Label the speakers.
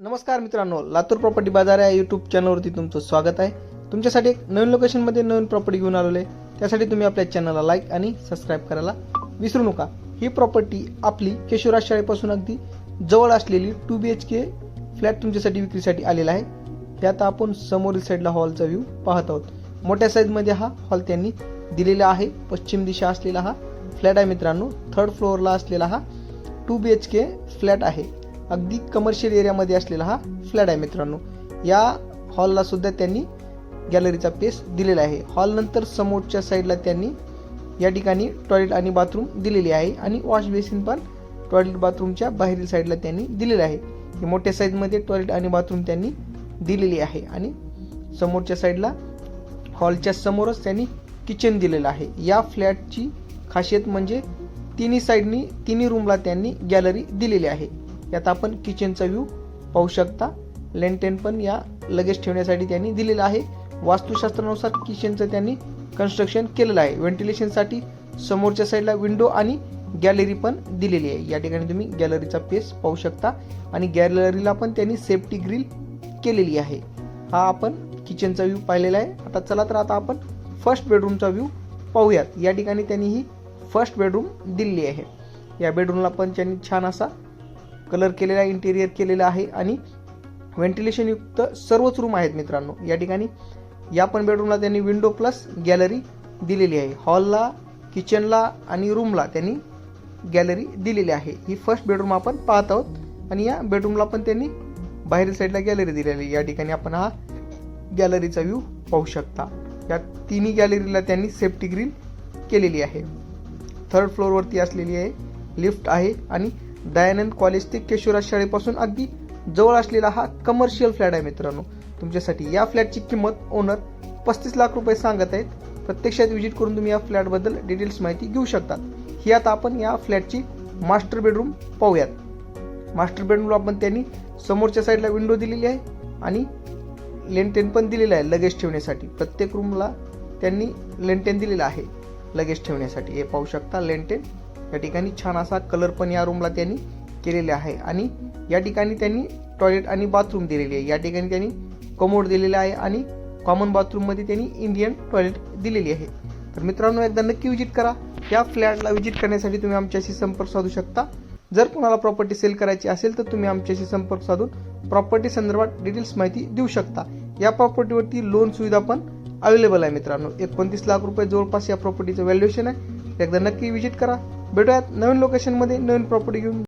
Speaker 1: नमस्कार मित्रांनो लातूर प्रॉपर्टी बाजार या यूट्यूब चॅनलवरती तुमचं स्वागत आहे. तुमच्यासाठी एक नवीन लोकेशनमध्ये नवीन प्रॉपर्टी घेऊन आलेलो आहे त्यासाठी तुम्ही आपल्या चॅनलला लाईक आणि सबस्क्राईब करायला विसरू नका. ही प्रॉपर्टी आपली केशवराज शाळेपासून अगदी जवळ असलेली two B H K flat तुमच्यासाठी विक्रीसाठी आलेला आहे. त्यात आपण समोरील साईडला हॉलचा व्ह्यू पाहत आहोत. मोठ्या साईजमध्ये हा हॉल त्यांनी दिलेला आहे. पश्चिम दिशा असलेला हा फ्लॅट आहे मित्रांनो. थर्ड फ्लोअरला असलेला हा two B H K flat आहे. अगदी कमर्शियल एरियामध्ये असलेला हा फ्लॅट आहे मित्रांनो. या हॉलला सुद्धा त्यांनी गॅलरीचा पेस दिलेला आहे. हॉल नंतर समोरच्या साईडला त्यांनी या ठिकाणी टॉयलेट आणि बाथरूम दिलेली आहे आणि वॉश बेसिन पण टॉयलेट बाथरूमच्या बाहेरील साईडला त्यांनी दिलेलं आहे. हे मोठ्या साईजमध्ये टॉयलेट आणि बाथरूम त्यांनी दिलेली आहे आणि समोरच्या साईडला हॉलच्या समोरच त्यांनी किचन दिलेलं आहे. या फ्लॅटची खासियत म्हणजे तिन्ही साईडनी तिन्ही रूमला त्यांनी गॅलरी दिलेली आहे. यात आपण किचनचा व्ह्यू पाहू शकता. लेंटेन पण या लगेच ठेवण्यासाठी त्यांनी दिलेलं आहे. वास्तुशास्त्रानुसार किचनचं त्यांनी कन्स्ट्रक्शन केलेलं आहे. व्हेंटिलेशनसाठी समोरच्या साईडला विंडो आणि गॅलरी पण दिलेली आहे. या ठिकाणी तुम्ही गॅलरीचा पेस पाहू शकता. आणि गॅलरीला पण त्यांनी सेफ्टी ग्रिल केलेली आहे. हा आपण किचनचा व्ह्यू पाहिलेला आहे. आता चला तर आता आपण फर्स्ट बेडरूमचा व्ह्यू पाहूयात. या ठिकाणी त्यांनी ही फर्स्ट बेडरूम दिलेली आहे. या बेडरूमला पण त्यांनी छान असा कलर केलेला इंटेरियर केलेला आहे आणि व्हेंटिलेशनयुक्त सर्वच रूम आहेत मित्रांनो. या ठिकाणी या पण बेडरूमला त्यांनी विंडो प्लस गॅलरी दिलेली आहे. हॉलला किचनला आणि रूमला त्यांनी गॅलरी दिलेली आहे. ही फर्स्ट बेडरूम आपण पाहत आहोत आणि या बेडरूमला पण त्यांनी बाहेरील साईडला गॅलरी दिलेली आहे. या ठिकाणी आपण हा गॅलरीचा व्ह्यू पाहू शकता. या तिन्ही गॅलरीला त्यांनी सेफ्टी ग्रीन केलेली आहे. थर्ड फ्लोअरवरती असलेली आहे लिफ्ट आहे आणि दयानंद कॉलेज ते केशवराज शाळेपासून अगदी जवळ असलेला हा कमर्शियल फ्लॅट आहे मित्रांनो. तुमच्यासाठी या फ्लॅटची किंमत ओनर पस्तीस लाख रुपये सांगत आहेत. प्रत्यक्षात व्हिजिट करून तुम्ही या फ्लॅटबद्दल डिटेल्स माहिती घेऊ शकता ही आता आपण या फ्लॅटची मास्टर बेडरूम पाहूयात. मास्टर बेडरूमला आपण त्यांनी समोरच्या साईडला विंडो दिलेली आहे आणि लेंटेन पण दिलेलं आहे लगेच ठेवण्यासाठी. प्रत्येक रूमला त्यांनी लेंटेन दिलेलं आहे लगेच ठेवण्यासाठी. हे पाहू शकता लेंटेन या ठिकाणी छान असा कलर पण या रूमला त्यांनी केलेले आहे. आणि या ठिकाणी त्यांनी टॉयलेट आणि बाथरूम दिलेली आहे. या ठिकाणी त्यांनी कमोड दिलेला आहे आणि कॉमन बाथरूममध्ये त्यांनी इंडियन टॉयलेट दिलेली आहे. तर मित्रांनो एकदा नक्की विजिट करा. या फ्लॅटला विजिट करण्यासाठी तुम्ही आमच्याशी संपर्क साधू शकता. जर कोणाला प्रॉपर्टी सेल करायची असेल तर तुम्ही आमच्याशी संपर्क साधून प्रॉपर्टी संदर्भात डिटेल्स माहिती देऊ शकता. या प्रॉपर्टीवरती लोन सुविधा पण अवेलेबल आहे मित्रांनो. एकोणतीस लाख रुपये जवळपास या प्रॉपर्टीचं व्हॅल्युएशन आहे. एकदा नक्की विजिट करा. भेटूयात नवीन लोकेशनमध्ये नवीन प्रॉपर्टी घेऊन.